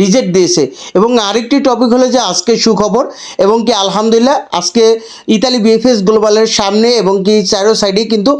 Reject দিয়েছে। এবং আরেকটি টপিক হলো যে আজকে সুখবর এবং কি আলহামদুলিল্লাহ আজকে ইতালি বিএফএস গ্লোবালের সামনে এবং কি চারো সাইডে কিন্তু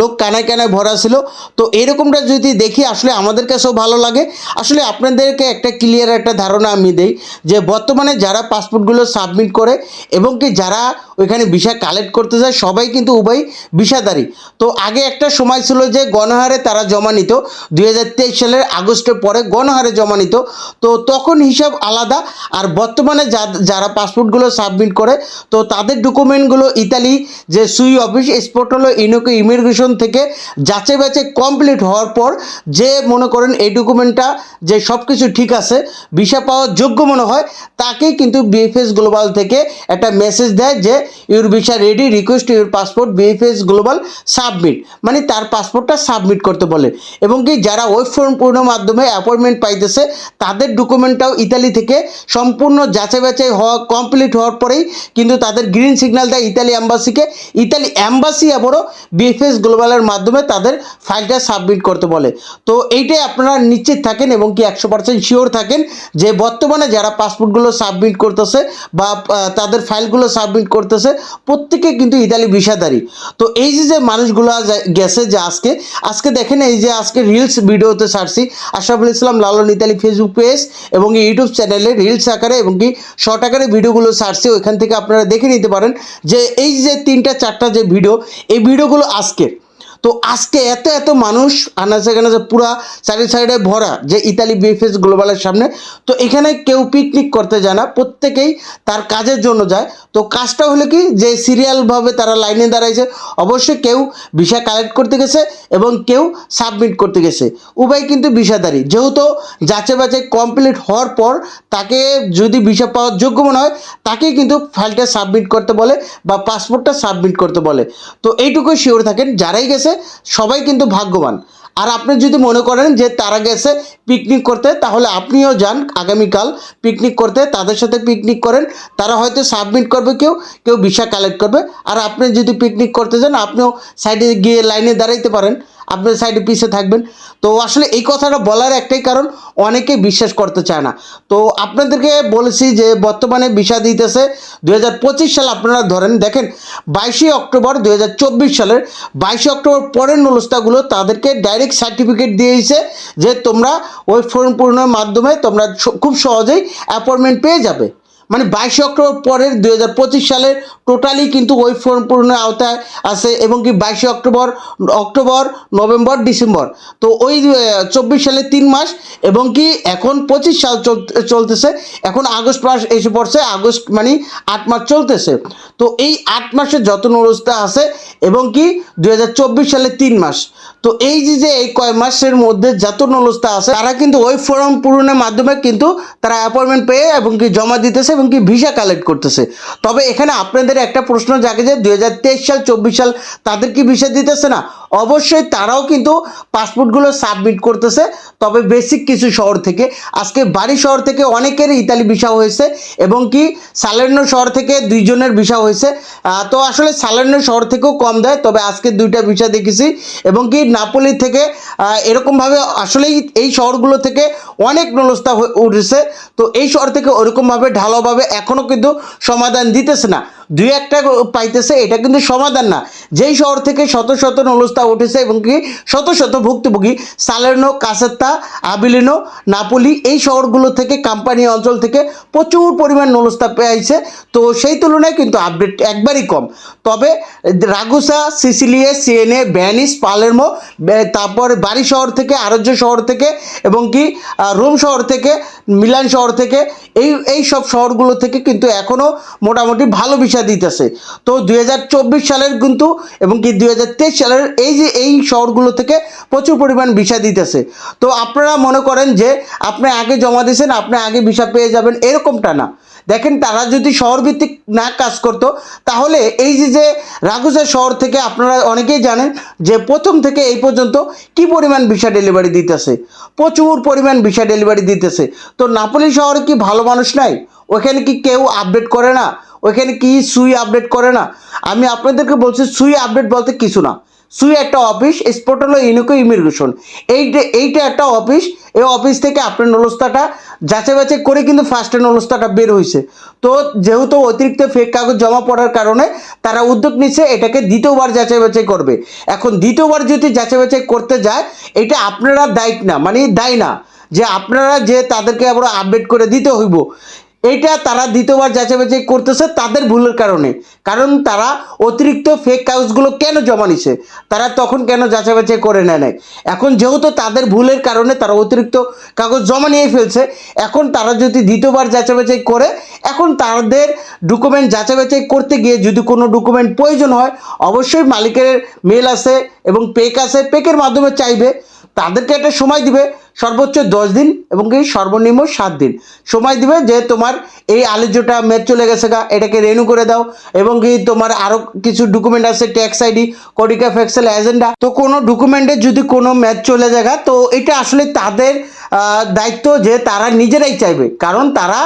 লোক কানায় কানায় ভরা ছিল। তো এরকমটা যদি দেখি, আসলে আমাদের কাছেও ভালো লাগে। আসলে আপনাদেরকে একটা ক্লিয়ার একটা ধারণা আমি দেই যে বর্তমানে যারা পাসপোর্টগুলো সাবমিট করে এবং কি যারা ওইখানে ভিসা কালেক্ট করতে যায়, সবাই কিন্তু উভয় ভিসাদারি তো আগে একটা সময় ছিল যে গণহারে তারা জমা নিত। দুই হাজার তেইশ সালের আগস্টের পরে গণহারে জমা নিত। তো তখন হিসাব আলাদা। আর বর্তমানে যা- যারা পাসপোর্টগুলো সাবমিট করে, তো তাদের ডকুমেন্টগুলো ইতালি যে সুই অফিস স্পোর্ট হলো ইনোকে ইমিগ্রেশন থেকে যাচাই বাছাই কমপ্লিট হওয়ার পর যে মনে করেন এই ডকুমেন্টটা যে সব কিছু ঠিক আছে ভিসা পাওয়ার যোগ্য মনে হয় তাকেই কিন্তু বিএফএস গ্লোবাল থেকে একটা মেসেজ দেয় যে your visa ready request your passport VFS Global submit মানে তার পাসপোর্টটা সাবমিট করতে বলে। এবং কি যারা ওয়েব ফর্ম পূর্ণ মাধ্যমে অ্যাপয়েন্টমেন্ট পাইতেছে তাদের ডকুমেন্টটাও ইতালি থেকে সম্পূর্ণ যাচাই বাছাই হওয়া কমপ্লিট হওয়ার পরেই কিন্তু তাদের গ্রিন সিগন্যাল দেয় ইতালি অ্যাম্বাসিকে ইতালি অ্যাম্বাসি আবারও বিএফএস গ্লোবালের মাধ্যমে তাদের ফাইলটা সাবমিট করতে বলে। তো এইটাই আপনারা নিশ্চিত থাকেন এবং কি একশো পার্সেন্ট শিওর থাকেন যে বর্তমানে যারা পাসপোর্টগুলো সাবমিট করতেছে বা তাদের ফাইলগুলো সাবমিট করতেছে, প্রত্যেকে কিন্তু ইতালি ভিসাদারি তো এই যে যে মানুষগুলো গেছে যে আজকে আজকে দেখেন এই যে আজকে রিলস ভিডিওতে ছাড়ছি, Ashraful Islam Lalon Italy Facebook page এবং ইউটিউব চ্যানেলে রিলস আকারে এবং কি শর্ট আকারে ভিডিওগুলো সার্চে ওইখান থেকে আপনারা দেখে নিতে পারেন যে এই যে তিনটা, চারটা যে ভিডিও এই ভিডিওগুলো আজকের। তো আজকে এত এত মানুষ আনাচে কানাচে পুরা সাইডে সাইডে ভরা যে ইতালি বিএফএস গ্লোবালের সামনে। তো এখানে কেউ পিকনিক করতে যায় না, প্রত্যেকেই তার কাজের জন্য যায়। তো কাজটা হলো কি? যে সিরিয়ালভাবে তারা লাইনে দাঁড়াইছে, অবশ্যই কেউ ভিসা কালেক্ট করতে গেছে এবং কেউ সাবমিট করতে গেছে। উভয় কিন্তু ভিসাদারি যেহেতু যাচাই বাছাই কমপ্লিট হওয়ার পর তাকে যদি ভিসা পাওয়ার যোগ্য মনে হয়, তাকেই কিন্তু ফাইলটা সাবমিট করতে বলে বা পাসপোর্টটা সাবমিট করতে বলে। তো এইটুকুই শিওর থাকেন, যারাই গেছে সবাই কিন্তু ভাগ্যবান। আর আপনি যদি মনে করেন যে তারা গেছে পিকনিক করতে, তাহলে আপনিও যান আগামীকাল পিকনিক করতে, তাদের সাথে পিকনিক করেন। তারা হয়তো সাবমিট করবে কেউ কেউ ভিসা কালেক্ট করবে। আর আপনি যদি পিকনিক করতে যান, আপনিও সাইডে গিয়ে লাইনে দাঁড়াইতে পারেন। আপনার সাইডে পিছিয়ে থাকবেন। তো আসলে এই কথাটা বলার একটাই কারণ, অনেকে বিশ্বাস করতে চায় না। তো আপনাদেরকে বলেছি যে বর্তমানে ভিসা দিতেছে দু সাল আপনারা ধরেন, দেখেন, বাইশে অক্টোবর দু হাজার চব্বিশ সালের বাইশে অক্টোবর পরের নলস্তাগুলো তাদেরকে ডাইরেক্ট সার্টিফিকেট দিয়েছে যে তোমরা ওই ফর্ম পূরণের মাধ্যমে তোমরা খুব সহজেই অ্যাপয়েন্টমেন্ট পেয়ে যাবে। মানে বাইশে অক্টোবর পরের দুই হাজার পঁচিশ সালের টোটালি কিন্তু ওই ফর্ম পূরণের আওতায় আছে এবং কি বাইশে অক্টোবর অক্টোবর, নভেম্বর, ডিসেম্বর। তো ওই চব্বিশ সালে তিন মাস এবং কি এখন পঁচিশ সাল চল- চলতেছে। এখন আগস্ট মাস এসে পড়ছে, আগস্ট মানে আট মাস চলতেছে। তো এই আট মাসের যত নরস্তা আছে এবং কি দুই সালে তিন মাস। তো এই যে যে এই কয় মাসের মধ্যে যত নলস্তা আছে, তারা কিন্তু ওই ফর্ম পূরণের মাধ্যমে কিন্তু তারা অ্যাপয়েন্টমেন্ট পেয়ে এবং কি জমা দিতেছে এবং কি ভিসা কালেক্ট করতেছে। তবে এখানে আপনাদের একটা প্রশ্ন জাগে যে, দুই সাল, চব্বিশ সাল তাদের কি ভিসা দিতেছে না? অবশ্যই তারাও কিন্তু পাসপোর্টগুলো সাবমিট করতেছে, তবে বেসিক কিছু শহর থেকে। আজকে বাড়ি শহর থেকে অনেকের ইতালি ভিসা হয়েছে, এবং কি সালের্নো শহর থেকে দুইজনের ভিসা হয়েছে। তো আসলে সালের্নো শহর থেকেও কম দেয়, তবে আজকে দুইটা ভিসা দেখেছি। এবং কি নাপোলি থেকে এরকমভাবে আসলেই এই শহরগুলো থেকে অনেক নলস্তা উঠেছে। তো এই শহর থেকে ওরকমভাবে ঢালাওভাবে এখনও কিন্তু সমাধান দিতেছে না। দুই একটা পাইতেছে, এটা কিন্তু সমাধান না। যেই শহর থেকে শত শত নলস্তা উঠেছে এবং কি শত শত ভুক্তভোগী, সালের্নো, কাসেত্তা, আবিলিনো, নাপোলি, এই শহরগুলো থেকে, কোম্পানি অঞ্চল থেকে প্রচুর পরিমাণ নলস্তা পেয়েছে। তো সেই তুলনায় কিন্তু আপডেট একবারই কম। তবে রাগুসা, সিসিলিয়ে, সিএনএ, ভ্যানিস, পালেরমো তারপরে বাড়ি শহর থেকে, আরজ্য শহর থেকে এবং কি রোম শহর থেকে, মিলান শহর থেকে, এই এই সব শহরগুলো থেকে কিন্তু এখনও মোটামুটি ভালো বিষয় ভিসা দিতেছে। তো দুই হাজার চব্বিশ সালের কিন্তু এবং কি দুই হাজার তেইশ সালের এই যে এই শহরগুলো থেকে প্রচুর পরিমাণ ভিসা দিতেছে। তো আপনারা মনে করেন যে আপনি আগে জমা দিয়েছেন, আপনি আগে ভিসা পেয়ে যাবেন, এরকমটা না। দেখেন তারা যদি শহরভিত্তিক না কাজ করতো, তাহলে এই যে যে রাগুসা শহর থেকে আপনারা অনেকেই জানেন যে প্রথম থেকে এই পর্যন্ত কি পরিমাণ ভিসা ডেলিভারি দিতেছে। প্রচুর পরিমাণ ভিসা ডেলিভারি দিতেছে। তো নাপোলি শহরে কি ভালো মানুষ নাই? ওখানে কি কেউ আপডেট করে না? ওইখানে কি সুই আপডেট করে না? আমি আপনাদেরকে বলছি, সুই আপডেট বলতে কিছু না। সুই একটা অফিস স্পট হলো ইউনিকো ইমিগ্রেশন এইটা এইটা একটা অফিস এই অফিস থেকে আপনার নলস্তাটা যাচাই বাছাই করে কিন্তু ফার্স্টে নলস্তাটা বের হয়েছে। তো যেহেতু অতিরিক্ত ফেক কাগজ জমা পড়ার কারণে তারা উদ্যোগ নিচ্ছে, এটাকে দ্বিতীয়বার যাচাই বাছাই করবে। এখন দ্বিতীয়বার যদি যাচাই বাছাই করতে যায়, এটা আপনারা দায়িত্ব না মানে দায় না, যে আপনারা যে তাদেরকে আবার আপডেট করে দিতে হইব। এইটা তারা দ্বিতীয়বার যাচাই করতেছে তাদের ভুলের কারণে। কারণ তারা অতিরিক্ত ফেক কাগজগুলো কেন জমা নিছে? তারা তখন কেন যাচাই বাছাই করে নেয় নাই? এখন যেহেতু তাদের ভুলের কারণে তারা অতিরিক্ত কাগজ জমা নিয়ে ফেলছে, এখন তারা যদি দ্বিতীয়বার যাচাই বাছাই করে, এখন তাদের ডকুমেন্ট যাচাই বাছাই করতে গিয়ে যদি কোনো ডকুমেন্ট প্রয়োজন হয়, অবশ্যই মালিকের মেল আছে এবং পেক আছে পেকের মাধ্যমে চাইবে, তাদেরকে একটা সময় দিবে সর্বোচ্চ দশ দিন এবং কি সর্বনিম্ন সাত দিন। সময় দিবে যে তোমার এই আলোচ্যটা ম্যাচ চলে গেছে গা, এটাকে রেনু করে দাও এবং কি তোমার আরও কিছু ডকুমেন্ট আছে ট্যাক্স আইডি কডিকা ফ্যাক্সেল এজেন্ডা তো কোনো ডকুমেন্টে যদি কোনো ম্যাচ চলে যায় তো এটা আসলে তাদের দায়িত্ব যে তারা নিজেরাই চাইবে। কারণ তারা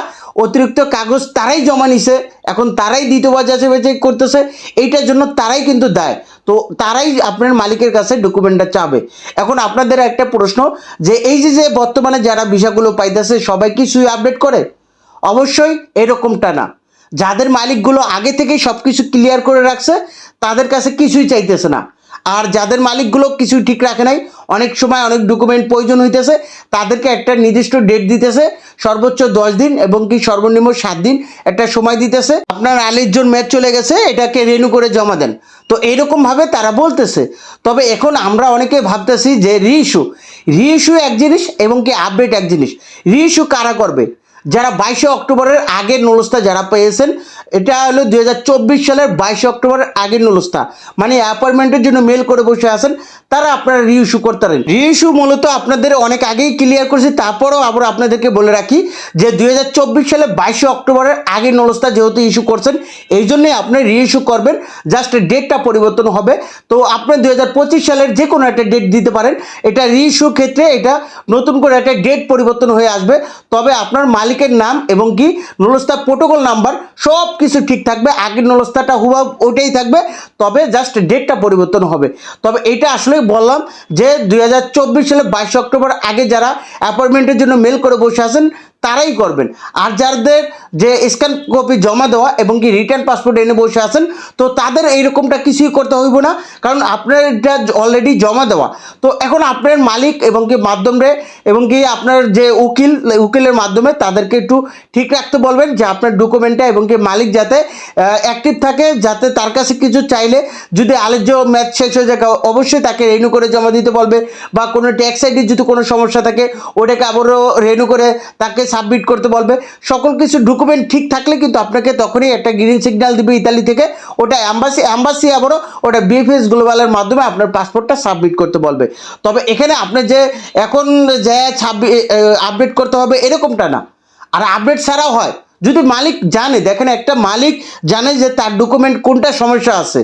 অতিরিক্ত কাগজ তারাই জমা নিছে, এখন তারাই দ্বিতীয়বার যাচাই বাছাই করতেছে, এইটার জন্য তারাই কিন্তু দায়। তো তারাই আপনার মালিকের কাছে ডকুমেন্টটা চাবে। এখন আপনাদের একটা প্রশ্ন, যে এই যে যে বর্তমানে যারা ভিসাগুলো পাইতেছে, সবাই কি সুই আপডেট করে? অবশ্যই এরকমটা না। যাদের মালিকগুলো আগে থেকেই সব কিছু ক্লিয়ার করে রাখছে, তাদের কাছে কিছুই চাইতেছে না। আর যাদের মালিকগুলো কিছুই ঠিক রাখে নাই, অনেক সময় অনেক ডকুমেন্ট প্রয়োজন হইতেছে, তাদেরকে একটা নির্দিষ্ট ডেট দিতেছে, সর্বোচ্চ দশ দিন এবং কি সর্বনিম্ন সাত দিন একটা সময় দিতেছে। আপনার আলির জন ম্যাচ চলে গেছে, এটাকে রেনু করে জমা দেন। তো এইরকমভাবে তারা বলতেছে। তবে এখন আমরা অনেকে ভাবতেছি যে রিইস্যু রিইস্যু এক জিনিস এবং কি আপডেট এক জিনিস। রিইস্যু কারা করবে? যারা বাইশে অক্টোবরের আগের নলস্তা যারা পেয়েছেন এটা হলো দুই হাজার চব্বিশ সালের বাইশে অক্টোবরের আগের নলস্তা। মানে অ্যাপয়েন্টমেন্টের জন্য মেল করে বসে আছেন, তারা আপনারা রিইস্যু করতে পারেন। রিইস্যু মূলত আপনাদের অনেক আগেই ক্লিয়ার করেছি, তারপরেও আবার আপনাদেরকে বলে রাখি যে দুই সালে বাইশে অক্টোবরের আগের নলস্তা যেহেতু ইস্যু করছেন, এই জন্যই আপনি রিইস্যু করবেন জাস্ট ডেটটা পরিবর্তন হবে। তো আপনি দুই হাজার পঁচিশ সালের যে কোনো একটা ডেট দিতে পারেন। এটা রিইস্যুর ক্ষেত্রে এটা নতুন করে একটা ডেট পরিবর্তন হয়ে আসবে। তবে আপনার মালিকের নাম এবং কি নলস্তা প্রোটোকল নাম্বার সব কিছু ঠিক থাকবে, আগের নলস্তাটা হুবা ওইটাই থাকবে, তবে জাস্ট ডেটটা পরিবর্তন হবে। তবে এটা আসলে বললাম যে দুই সালে বাইশে অক্টোবর আগে যারা অ্যাপয়েন্টমেন্টের জন্য মেল করে বসে আছেন তারাই করবেন। আর যাদের যে স্ক্যান কপি জমা দেওয়া এবং কি রিটার্ন পাসপোর্ট এনে বসে আছেন, তো তাদের এইরকমটা কিছুই করতে হইব না, কারণ আপনার এটা অলরেডি জমা দেওয়া। তো এখন আপনার মালিক এবং কি মাধ্যমে এবং কি আপনার যে উকিল, উকিলের মাধ্যমে তাদেরকে একটু ঠিক রাখতে বলবেন যে আপনার ডকুমেন্টটা এবং কি মালিক যাতে অ্যাক্টিভ থাকে, যাতে তার কাছে কিছু চাইলে যদি আলোচ্য ম্যাচ শেষ হয়ে যায় অবশ্যই তাকে রেনু করে জমা দিতে বলবে বা কোনো ট্যাক্স আইডি যদি কোনো সমস্যা থাকে, ওটাকে আবারও রেনু করে তাকে সাবমিট করতে বলবে। সকল কিছু ডকুমেন্ট ঠিক থাকলে কিন্তু আপনাকে তখনই একটা গ্রিন সিগন্যাল দিবে ইতালি থেকে। ওটা অ্যাম্বাসি অ্যাম্বাসি আবারও ওটা বিএফএস গ্লোবালের মাধ্যমে আপনার পাসপোর্টটা সাবমিট করতে বলবে। তবে এখানে আপনি যে এখন যে ছাব্বিশ আপডেট করতে হবে এরকমটা না। আর আপডেট ছাড়াও হয়। যদি মালিক জানে, দেখেন একটা মালিক জানে যে তার ডকুমেন্ট কোনটা সমস্যা আছে।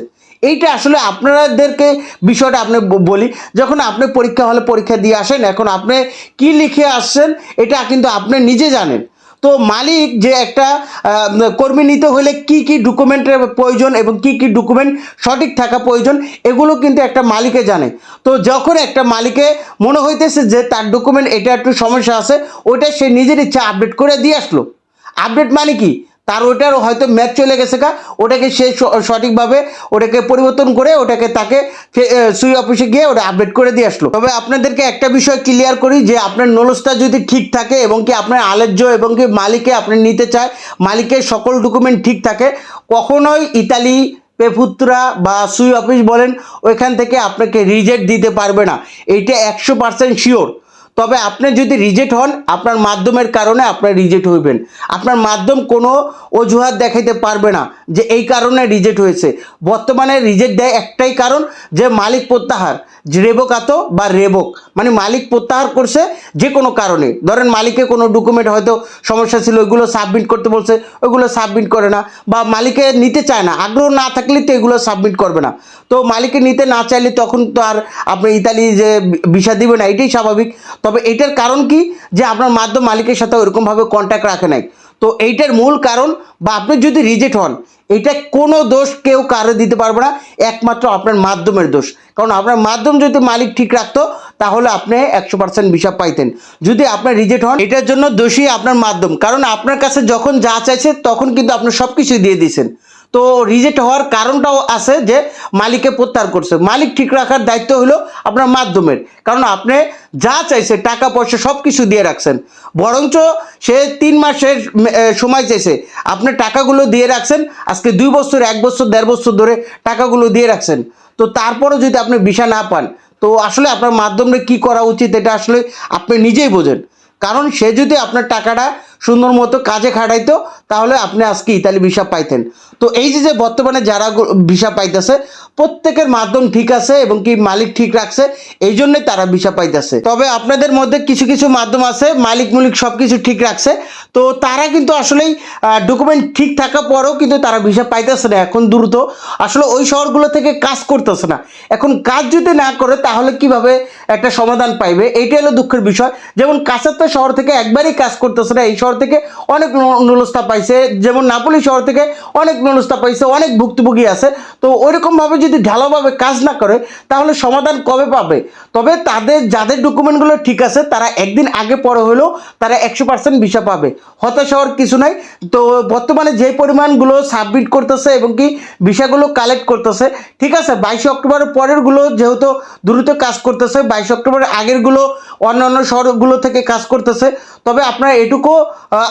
এইটা আসলে আপনাদেরকে বিষয়টা আপনি বলি। যখন আপনি পরীক্ষা হলে পরীক্ষা দিয়ে আসেন, এখন আপনি কি লিখে আসছেন, এটা কিন্তু আপনি নিজে জানেন। তো মালিক যে একটা কর্মী নিতে হলে কি কি ডকুমেন্টের প্রয়োজন এবং কি কি ডকুমেন্ট সঠিক থাকা প্রয়োজন, এগুলো কিন্তু একটা মালিকে জানে। তো যখন একটা মালিকে মনে হইতেছে যে তার ডকুমেন্ট, এটা একটু সমস্যা আছে ওটা সে নিজের ইচ্ছা আপডেট করে দিয়ে আসলো। আপডেট মানে কি? তার ওটার হয়তো ম্যাচ চলে গেছে কা ওটাকে সে সঠিকভাবে ওটাকে পরিবর্তন করে ওটাকে তাকে সুই অফিসে গিয়ে ওটা আপডেট করে দিয়ে আসলো। তবে আপনাদেরকে একটা বিষয় ক্লিয়ার করি যে আপনার নলস্তা যদি ঠিক থাকে এবং কি আপনার আলেজ্য এবং কি মালিকে আপনি নিতে চায়, মালিকের সকল ডকুমেন্ট ঠিক থাকে, কখনোই ইতালি পেপুত্রা বা সুই অফিস বলেন, ওইখান থেকে আপনাকে রিজেক্ট দিতে পারবে না। এইটা একশো পার্সেন্ট শিওর তবে আপনি যদি রিজেক্ট হন, আপনার মাধ্যমের কারণে আপনার রিজেক্ট হইবেন। আপনার মাধ্যম কোনো অজুহাত দেখাইতে পারবে না যে এই কারণে রিজেক্ট হয়েছে। বর্তমানে রিজেক্ট দেয় একটাই কারণ যে মালিক প্রত্যাহার, যে রেবকাত বা রেবক। মানে মালিক প্রত্যাহার করছে যে কোনো কারণে। ধরেন মালিকের কোনো ডকুমেন্ট হয়তো সমস্যা ছিল, ওইগুলো সাবমিট করতে বলছে, ওইগুলো সাবমিট করে না। বা মালিকে নিতে চায় না, আগ্রহ না থাকলে তো এগুলো সাবমিট করবে না। তো মালিকে নিতে না চাইলে তখন তো আর আপনি ইতালি যে ভিসা দিবে না, এটাই স্বাভাবিক। তবে এটার কারণ কি? যে আপনার মাধ্যম মালিকের সাথে ওরকমভাবে কন্ট্যাক্ট রাখে নাই। তো এইটার মূল কারণ বা আপনি যদি রিজেক্ট হন, এটা কোনো দোষ কেউ কারও দিতে পারবে না, একমাত্র আপনার মাধ্যমের দোষ। কারণ আপনার মাধ্যম যদি মালিক ঠিক রাখতো, তাহলে আপনি একশো পার্সেন্ট ভিসা পাইতেন। যদি আপনার রিজেক্ট হন, এটার জন্য দোষী আপনার মাধ্যম। কারণ আপনার কাছে যখন যা চাইছে, তখন কিন্তু আপনি সব কিছু দিয়ে দিয়েছেন। তো রিজেক্ট হওয়ার কারণটাও আছে যে মালিককে প্রত্যাহার করছে। মালিক ঠিক রাখার দায়িত্ব হলো আপনার মাধ্যমের। কারণ আপনি যা চাইছে, টাকা, পয়সা সব কিছু দিয়ে রাখছেন। বরঞ্চ সে তিন মাসের সময় চাইছে। আপনি টাকাগুলো দিয়ে রাখছেন, আজকে দুই বছর, এক বছর, দেড় বছর ধরে টাকাগুলো দিয়ে রাখছেন। তো তারপরেও যদি আপনি ভিসা না পান, তো আসলে আপনার মাধ্যমে কি করা উচিত, এটা আসলে আপনি নিজেই বোঝেন। কারণ সে যদি আপনার টাকাটা সুন্দর মতো কাজে খাটাইতো, তাহলে আপনি আজকে ইতালি ভিসা পাইতেন। তো এই যে যে বর্তমানে যারা ভিসা পাইতেছে, প্রত্যেকের মাধ্যম ঠিক আছে এবং কি মালিক ঠিক রাখছে, এই জন্যে তারা ভিসা পাইতেছে। তবে আপনাদের মধ্যে কিছু কিছু মাধ্যম আছে, মালিক মুলিক সব কিছু ঠিক রাখছে। তো তারা কিন্তু আসলেই ডকুমেন্ট ঠিক থাকা পরেও কিন্তু তারা ভিসা পাইতেছে না, এখন দ্রুত। আসলে ওই শহরগুলো থেকে কাজ করতেছে না। এখন কাজ যদি না করে, তাহলে কীভাবে একটা সমাধান পাইবে? এইটা হলো দুঃখের বিষয়। যেমন কাসাত্তা শহর থেকে একবারই কাজ করতেছে না, এই শহর থেকে অনেক ন- নুলস্তা পাইছে। যেমন নাপোলি শহর থেকে অনেক নুলস্তা পাইছে, অনেক ভুক্তভোগী আছে। তো ওইরকমভাবে যদি ঢালাওভাবে কাজ না করে, তাহলে সমাধান কবে পাবে? তবে তাদের যাদের ডকুমেন্টগুলো ঠিক আছে, তারা একদিন আগে পরে হলেও তারা একশো পার্সেন্ট ভিসা পাবে। হতাশ হওয়ার কিছু নাই। তো বর্তমানে যে পরিমাণগুলো সাবমিট করতেছে এবং কি ভিসাগুলো কালেক্ট করতেছে, ঠিক আছে, বাইশে অক্টোবরের পরেরগুলো যেহেতু দ্রুত কাজ করতেছে, বাইশে অক্টোবরের আগেরগুলো অন্যান্য শহরগুলো থেকে কাজ করতেছে, তবে আপনারা এটুকু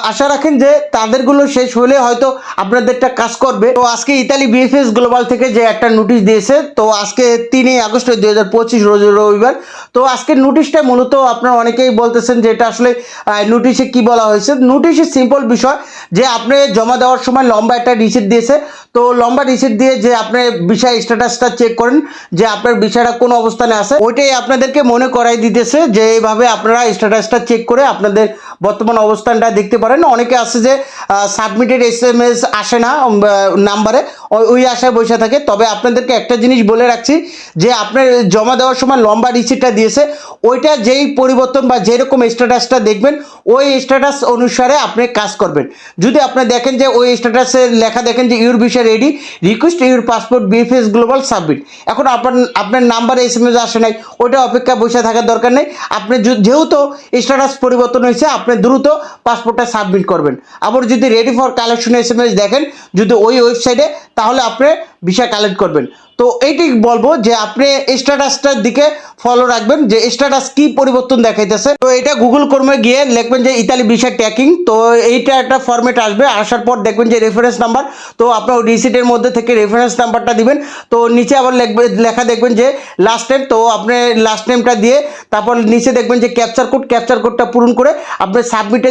আশা রাখেন যে তাদেরগুলো শেষ হলে হয়তো আপনাদেরটা কাজ করবে। তো আজকে ইতালি বিএফএস গ্লোবাল থেকে যে একটা নোটিশ দিয়েছে, তো আজকে তিনই আগস্ট দুই হাজার পঁচিশ, রোজ রবিবার। তো আজকের নোটিশটা মূলত আপনারা অনেকেই বলতেছেন যে এটা আসলে নোটিশে কি বলা হয়েছে? নোটিশে সিম্পল বিষয় যে আপনি জমা দেওয়ার সময় লম্বা একটা রিসিট দিয়েছে। তো লম্বা রিসিট দিয়ে যে আপনি বিষয় স্ট্যাটাসটা চেক করেন, যে আপনার বিষয়টা কোন অবস্থানে আছে। ওইটাই আপনাদেরকে মনে করাই দিতেছে যে এইভাবে আপনারা স্ট্যাটাসটা চেক করে আপনাদের বর্তমান অবস্থানটা দেখতে পারেন। অনেকে আছে যে সাবমিটেড এস এম এস আসে না নাম্বারে ওই আশায় বসে থাকে। তবে আপনাদেরকে একটা জিনিস বলে রাখছি, যে আপনার জমা দেওয়ার সময় লম্বা রিসিটটা দিয়েছে, ওইটা যেই পরিবর্তন বা যেরকম স্ট্যাটাসটা দেখবেন, ওই স্ট্যাটাস অনুসারে আপনি কাজ করবেন। যদি আপনি দেখেন যে ওই স্ট্যাটাসে লেখা দেখেন যে ইউর বিষয় ready request your passport VFS Global submit এখন আপনার আপনার নাম্বারে এস এম এস আসে নাই, ওইটা অপেক্ষা বসে থাকার দরকার নেই। আপনি যেহেতু স্ট্যাটাস পরিবর্তন হয়েছে, আপনি দ্রুত পাসপোর্টটা সাবমিট করবেন। আবার যদি ready for collection S M S দেখেন, যদি ওই ওয়েবসাইটে তাহলে আপনি ভিসা কালেক্ট করবেন। তো এইটি বলব যে আপনি স্ট্যাটাসটার দিকে ফলো রাখবেন যে স্ট্যাটাস কি পরিবর্তন দেখাইতেছে। তো এটা গুগল কর্মে গিয়ে লিখবেন যে ইতালি ভিসা ট্যাকিং তো এইটা একটা ফর্মেট আসবে, আসার পর দেখবেন যে রেফারেন্স নাম্বার তো আপনার রিসিটের মধ্যে থেকে রেফারেন্স নাম্বারটা দিবেন। তো নিচে আবার লিখবে, লেখা দেখবেন যে লাস্ট নেম তো আপনি লাস্ট নেমটা দিয়ে তারপর নিচে দেখবেন যে ক্যাপচার কোড ক্যাপচার কোডটা পূরণ করে আপনি সাবমিটে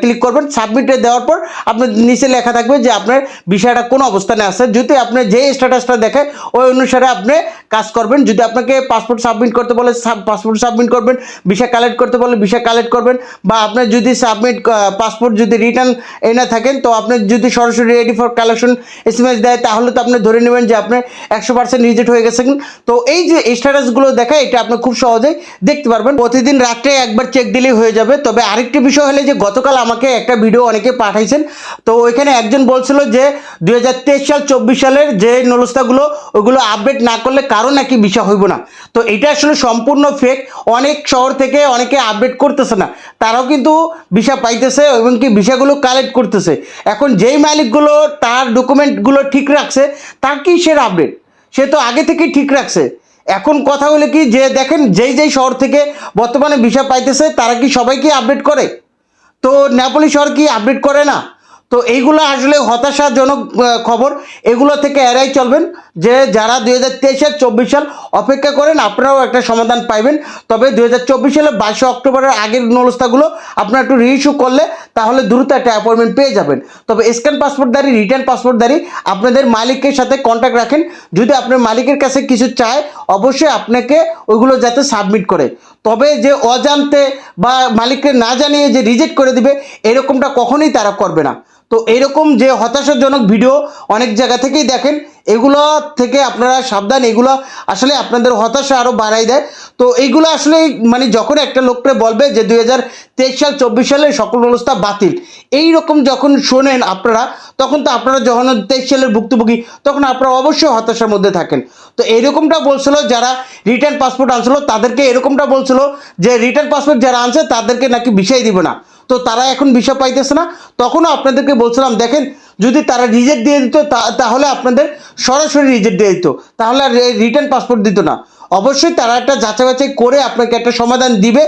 ক্লিক করবেন। সাবমিটে দেওয়ার পর আপনার নিচে লেখা থাকবে যে আপনার বিষয়টা কোন অবস্থানে আছে। যদি আপনি যে স্ট্যাটাসটা দেখে, ওই অনুসারে আপনি কাজ করবেন। যদি আপনাকে পাসপোর্ট সাবমিট করতে বলে পাসপোর্ট সাবমিট করবেন ভিসা কালেক্ট করতে বলে ভিসা কালেক্ট করবেন, বা আপনার যদি সাবমিট পাসপোর্ট যদি রিটার্ন এনে থাকেন, তো আপনি যদি সরাসরি ready for collection S M S দেয়, তাহলে তো আপনি ধরে নেবেন যে আপনি একশো পার্সেন্ট রিজেক্ট হয়ে গেছেন। তো এই যে স্ট্যাটাসগুলো দেখায় এটা আপনি খুব সহজেই দেখতে পারবেন। প্রতিদিন রাত্রে একবার চেক দিলেই হয়ে যাবে। তবে আরেকটি বিষয় হলে যে, গতকাল আমাকে একটা ভিডিও অনেকে পাঠাইছেন। তো ওইখানে একজন বলছিল যে দু হাজার তেইশ সাল, চব্বিশ সালের যে নলস্তাগুলো, ওগুলো আপডেট না করলে কারও নাকি বিষয় হইব না। তো এটা আসলে সম্পূর্ণ ফেক অনেক শহর থেকে অনেকে আপডেট করতেছে না। তারাও কিন্তু ভিসা পাইতেছে এবং কি ভিসাগুলো কালেক্ট করতেছে। এখন যেই মালিকগুলো তার ডকুমেন্টগুলো ঠিক রাখছে, তার কি সে আপডেট সে তো আগে থেকেই ঠিক রাখছে। এখন কথা হলো কি যে দেখেন, যেই যেই শহর থেকে বর্তমানে ভিসা পাইতেছে, তারা কি সবাইকে আপডেট করে? তো নেপালি শহর কি আপডেট করে না? তো এইগুলো আসলে হতাশাজনক খবর। এগুলো থেকে এড়াই চলবেন যে যারা দুই হাজার তেইশ সাল, চব্বিশ সাল অপেক্ষা করেন, আপনারাও একটা সমাধান পাইবেন। তবে দুই হাজার চব্বিশ সালে বাইশে অক্টোবরের আগের নলস্তাগুলো আপনারা একটু রিইস্যু করলে তাহলে দ্রুত একটা অ্যাপয়েন্টমেন্ট পেয়ে যাবেন। তবে স্ক্যান পাসপোর্টদারি রিটার্ন পাসপোর্টদারি আপনাদের মালিকের সাথে কন্ট্যাক্ট রাখেন। যদি আপনার মালিকের কাছে কিছু চায়, অবশ্যই আপনাকে ওইগুলো যাতে সাবমিট করে। তবে যে অজান্তে বা মালিককে না জানিয়ে যে রিজেক্ট করে দিবে, এরকমটা কখনোই তারা করবে না। তো এরকম যে হতাশাজনক ভিডিও অনেক জায়গা থেকেই দেখেন, এগুলো থেকে আপনারা সাবধান, এগুলো আসলে আপনাদের হতাশা আরও বাড়াই দেয়। তো এইগুলো আসলে মানে যখন একটা লোককে বলবে যে দুই হাজার তেইশ সাল, চব্বিশ সালের সকল ব্যবস্থা বাতিল এই রকম যখন শোনেন আপনারা, তখন তো আপনারা যখন তেইশ সালের ভুক্তভোগী, তখন আপনারা অবশ্যই হতাশার মধ্যে থাকেন। তো এরকমটা বলছিল যারা রিটার্ন পাসপোর্ট আনছিল, তাদেরকে এরকমটা বলছিল যে রিটার্ন পাসপোর্ট যারা আনছে, তাদেরকে নাকি বিষয় দিবে না। তো তারা এখন বিষয় পাইতেছে না। তখনও আপনাদেরকে বলছিলাম, দেখেন, যদি তারা রিজেক্ট দিয়ে দিত তাহলে আপনাদের সরাসরি রিজেক্ট দিয়ে দিত। তাহলে আর রিটার্ন পাসপোর্ট দিত না। অবশ্যই তারা একটা যাচাই বাছাই করে আপনাকে একটা সমাধান দিবে।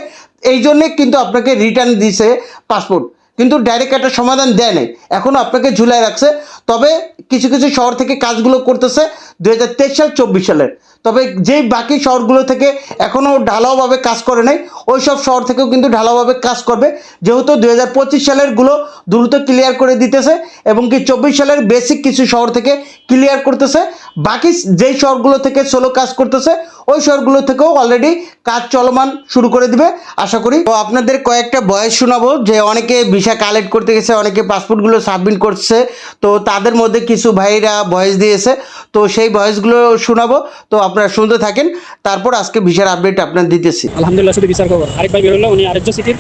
এই জন্যে কিন্তু আপনাকে রিটার্ন দিছে পাসপোর্ট কিন্তু ডাইরেক্ট একটা সমাধান দেয় নাই। এখনও আপনাকে ঝুলাই রাখছে। তবে কিছু কিছু শহর থেকে কাজগুলো করতেছে। দু হাজার তেইশ সাল, চব্বিশ সালের। তবে যেই বাকি শহরগুলো থেকে এখনও ঢালাওভাবে কাজ করে নাই ওই সব শহর থেকেও কিন্তু ঢালাওভাবে কাজ করবে। যেহেতু দু হাজার পঁচিশ সালেরগুলো দ্রুত ক্লিয়ার করে দিতেছে এবং কি চব্বিশ সালের বেসিক কিছু শহর থেকে ক্লিয়ার করতেছে। বাকি যেই শহরগুলো থেকে সোলো কাজ করতেছে, ওই শহরগুলো থেকেও অলরেডি কাজ চলমান শুরু করে দিবে। আশা করি। তো আপনাদের কয়েকটা বয়স শোনাবো, যে অনেকে ভিসা কালেক্ট করতে গেছে, অনেকে পাসপোর্টগুলো সাবমিট করছে। তো তাদের মধ্যে কিছু ভাইরা ভয়েস দিয়েছে, তো সেই ভয়েসগুলো শোনাবো। তো আপনারা শুনতে থাকেন। তারপর আজকে ভিসার আপডেট আপনার দিতেছি। আলহামদুলিল্লাহ শুধু বিচার খবর। আরেক ভাই বেরোলো উনি আরেকজন সিটির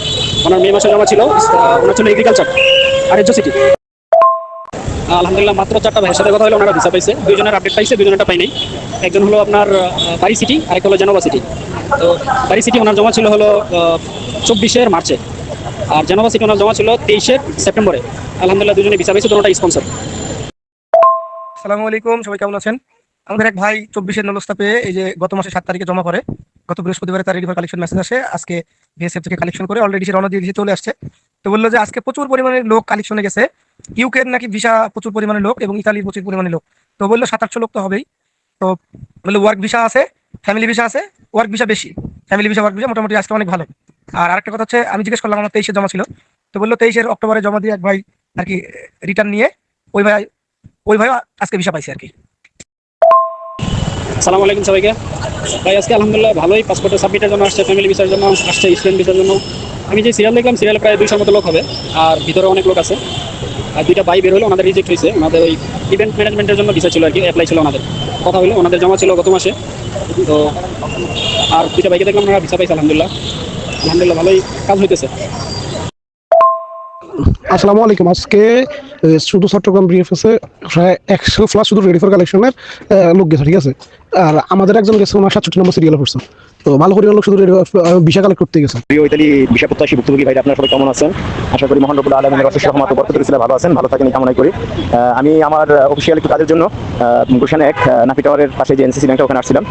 ওনার মে মাসে জমা ছিল। ওনার ছিল এগ্রিকালচার আরেকজন সিটি আলহামদুলিল্লাহ মাত্র চারটা ভাইয়ের সাথে কথা হলো ওনারা ভিসা পাইছে। দুইজনের আপডেট পাইছে দুজনেরটা পাই নাই। একজন হলো আপনার বাড়ি সিটি আরেক হলো জেনোভা সিটি তো বাড়ি সিটি ওনার জমা ছিল হলো চব্বিশের মার্চে। আর জেনোভা সিটি ওনার জমা ছিল তেইশের সেপ্টেম্বরে। আলহামদুলিল্লাহ দুজনে ভিসা পাইছে দুটোটা স্পন্সর আসসালামু আলাইকুম সবাই কেমন আছেন? আমাদের এক ভাই চব্বিশের নলস্তা পেয়ে এই যে গত মাসে সাত তারিখে জমা করে, গত বৃহস্পতিবারে তার রিভার কালেকশন মেসেজ আসে। আজকে বিএসএফ থেকে কালেকশন করে অলরেডি সে রওনা দিয়ে দিয়ে চলে আসছে। তো বলল যে আজকে প্রচুর পরিমাণে লোক কালেকশনে গেছে। ইউকের নাকি ভিসা প্রচুর পরিমাণে লোক এবং ইতালির প্রচুর পরিমাণে লোক। তো বলল সাত আটশো লোক তো হবেই। তো বলল ওয়ার্ক ভিসা আছে ফ্যামিলি ভিসা আছে ওয়ার্ক ভিসা বেশি। ফ্যামিলি ভিসা ওয়ার্ক ভিসা মোটামুটি আজকে অনেক ভালো। আর আরেকটা কথা হচ্ছে, আমি জিজ্ঞেস করলাম আমার তেইশে জমা ছিল। তো বলল তেইশের অক্টোবরে জমা দিয়ে এক ভাই আর কি রিটার্ন নিয়ে, ওই ভাই ওই ভাই আজকে ভিসা পাইছে আর কি। আসসালামু আলাইকুম সবাইকে। ভাই, আজকে আলহামদুলিল্লাহ ভালোই পাসপোর্টের সাবমিটের জন্য আসছে ফ্যামিলি ভিসার জন্য, আসছে স্টুডেন্ট ভিসার জন্য। আমি যে সিরিয়াল দেখলাম সিরিয়াল প্রায় দুইশোর মতো লোক হবে, আর ভিতরে অনেক লোক আছে। আর দুইটা বাই বের হলো, ওনাদের রিজেক্ট হয়েছে। ওনাদের ওই ইভেন্ট ম্যানেজমেন্টের জন্য ভিসা ছিল আর কি অ্যাপ্লাই ছিল ওনাদের। কথা হলো, ওনাদের জমা ছিল গত মাসে। তো আর দুইটা বাইকে দেখলাম, ওনারা ভিসা পাইছে, আলহামদুলিল্লাহ। আলহামদুলিল্লাহ ভালোই কাজ হইতেছে। আসসালামু আলাইকুম। আজকে শুধু চট্টগ্রাম বিএফএসে প্রায় একশো প্লাস শুধু রেডি ফর কালেকশনের লোক গেছে, ঠিক আছে? আর আমাদের একজন গেছে ওনার সাতষট্টি নম্বর সিরিয়াল পড়ছে। তো ভালো পরিমাণ লোক শুধু বিশা কালেক্ট করতে গেছে। প্রিয় ইতালি বিষা প্রত্যাশী ভুক্তভোগী ভাই আপনারা সবাই কেমন আছেন? আশা করি মহান রবুল আলমের অশেষ রহমত বরকত ছিল ভালো আছেন, ভালো থাকেন এই কামনাই করি। আমি আমার অফিসিয়াল একটু কাজের জন্য গুলশান এক নাফি টাওয়ারের পাশে যে এনসিসি ব্যাংকটা ওখানে আসছিলাম।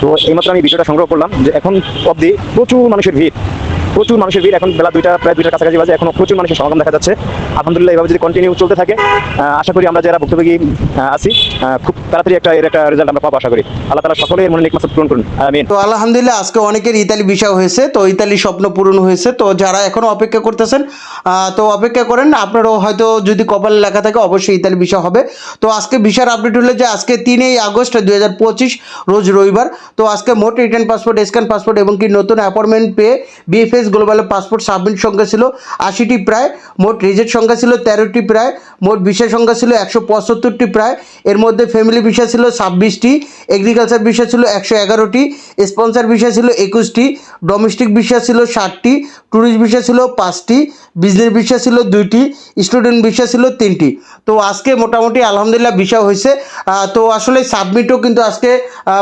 তো এইমাত্র আমি বিষয়টা সংগ্রহ করলাম যে এখন অবধি প্রচুর মানুষের ভিড়। প্রচুর মানুষের ভিড়, এখন বেলা দুইটা, প্রায় দুইটার কাছাকাছি বাজে, এখন প্রচুর মানুষের সমাগম দেখা যাচ্ছে। আলহামদুলিল্লাহ, এভাবে যদি কন্টিনিউ চলতে থাকে আশা করি আমরা যারা ভুক্তভোগী আছি খুব তাড়াতাড়ি একটা এর একটা রেজাল্ট আমরা পাবো, আশা করি। আল্লাহ তালা সকলের মনে নিক মাসুদ পূরণ করুন। তো আলহামদুলিল্লাহ, আজকে অনেকের ইতালি বিষয় হয়েছে, তো ইতালি স্বপ্ন পূরণ হয়েছে, তো যারা এখনও অপেক্ষা করতেছেন তো অপেক্ষা করেন, আপনারও হয়তো যদি কপালে লেখা থাকে, অবশ্যই ইতালি বিষয় হবে। তো আজকে বিষয়ের আপডেট হলো যে, আজকে তিনই আগস্ট দুই হাজার পঁচিশ, রোজ রবিবার, তো আজকে মোট রিটার্ন পাসপোর্ট স্ক্যান পাসপোর্ট এবং কি নতুন অ্যাপয়েন্টমেন্ট পেয়ে বিএফএস গ্লোবাল পাসপোর্ট সাবমিট সংখ্যা ছিল আশিটি প্রায়, মোট রিজেক্ট সংখ্যা ছিল তেরোটি প্রায়, মোট বিষয় সংখ্যা ছিল একশো পঁচাত্তরটি প্রায়। এর মধ্যে ফ্যামিলি বিষয় ছিল ছাব্বিশটি এগ্রিকালচার বিষয় ছিল একশো এগারোটি স্পন্সার বিষয় ছিল একুশটি ডোমেস্টিক বিষয় ছিল ষাটটি ট্যুরিস্ট বিষয় ছিল পাঁচটি বিজনেস বিষয় ছিল দুইটি স্টুডেন্ট বিষয় ছিল তিনটি। তো আজকে মোটামুটি আলহামদুলিল্লাহ বিষয় হয়েছে। তো আসলে সাবমিটও কিন্তু আজকে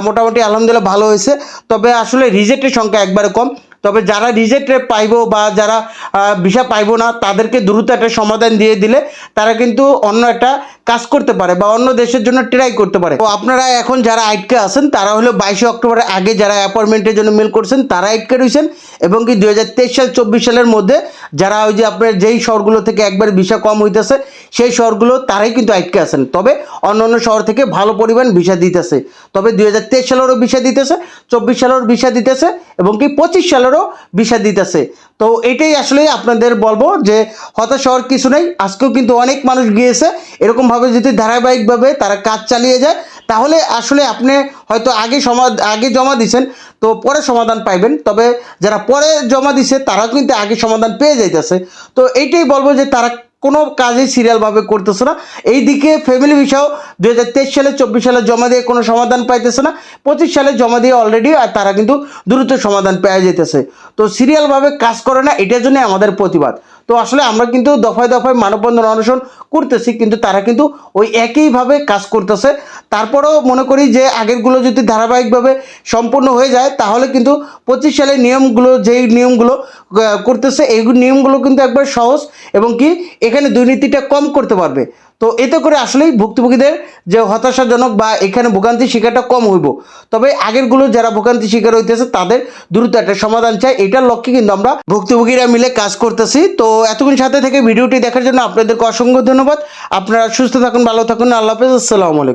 মোটামুটি আলহামদুলিল্লাহ ভালো হয়েছে। তবে আসলে রিজেক্টের সংখ্যা একবারে কম। তবে যারা রিজেক্টে পাইব বা যারা ভিসা পাইব না, তাদেরকে দ্রুত একটা সমাধান দিয়ে দিলে তারা কিন্তু অন্য একটা কাজ করতে পারে বা অন্য দেশের জন্য ট্রাই করতে পারে। তো আপনারা এখন যারা আটকে আছেন, তারা হলো বাইশে অক্টোবরের আগে যারা অ্যাপয়েন্টমেন্টের জন্য মেল করছেন, তারা আটকে রয়েছেন এবং কি দুই হাজার তেইশ সাল, চব্বিশ সালের মধ্যে যারা ওই যে আপনার যেই শহরগুলো থেকে একবার ভিসা কম হইতেছে, সেই শহরগুলো তারাই কিন্তু আটকে আছেন। তবে অন্য অন্য শহর থেকে ভালো পরিমাণ ভিসা দিতেছে। তবে দুই হাজার তেইশ সালেরও ভিসা দিতেছে, চব্বিশ সালেরও ভিসা দিতেছে এবং কি পঁচিশ সালেরও ভিসা দিতেছে। তো এটাই আসলে আপনাদের বলব যে হতাশ হওয়ার কিছু নেই। আজকেও কিন্তু অনেক মানুষ গিয়েছে। এরকমভাবে যদি ধারাবাহিকভাবে তারা কাজ চালিয়ে যায়, তাহলে আসলে আপনি হয়তো আগে সমা, আগে জমা দিছেন, তো পরে সমাধান পাইবেন। তবে যারা পরে জমা দিছে, তারাও কিন্তু আগে সমাধান পেয়ে যাইতেছে। তো এইটাই বলব যে তারা কোনো কাজই সিরিয়ালভাবে করতেছে না। এইদিকে ফ্যামিলি ভিসাও দু হাজার তেইশ সালে, চব্বিশ সালে জমা দিয়ে কোনো সমাধান পাইতেছে না। পঁচিশ সালে জমা দিয়ে অলরেডি আর তারা কিন্তু দ্রুত সমাধান পেয়ে যেতেছে তো সিরিয়ালভাবে কাজ করে না, এটার জন্য আমাদের প্রতিবাদ। তো আসলে আমরা কিন্তু দফায় দফায় মানববন্ধন অনশন করতেছি, কিন্তু তারা কিন্তু ওই একইভাবে কাজ করতেছে। তারপরেও মনে করি যে আগেরগুলো যদি ধারাবাহিকভাবে সম্পূর্ণ হয়ে যায়, তাহলে কিন্তু পঁচিশ সালের নিয়মগুলো, যেই নিয়মগুলো করতেছে, এই নিয়মগুলো কিন্তু একবার সহজ এবং কি এখানে দুর্নীতিটা কম করতে পারবে। তো এতে করে আসলেই ভুক্তভোগীদের যে হতাশাজনক বা এখানে ভোগান্তির শিকারটা কম হইব। তবে আগেরগুলো যারা ভোগান্তি শিকার হইতেছে, তাদের দ্রুত একটা সমাধান চাই। এটার লক্ষ্যে কিন্তু আমরা ভুক্তভোগীরা মিলে কাজ করতেছি। তো এতক্ষণ সাথে থেকে ভিডিওটি দেখার জন্য আপনাদেরকে অসংখ্য ধন্যবাদ। আপনারা সুস্থ থাকুন, ভালো থাকুন। আল্লাহ হাফেজ। আসসালামু আলাইকুম।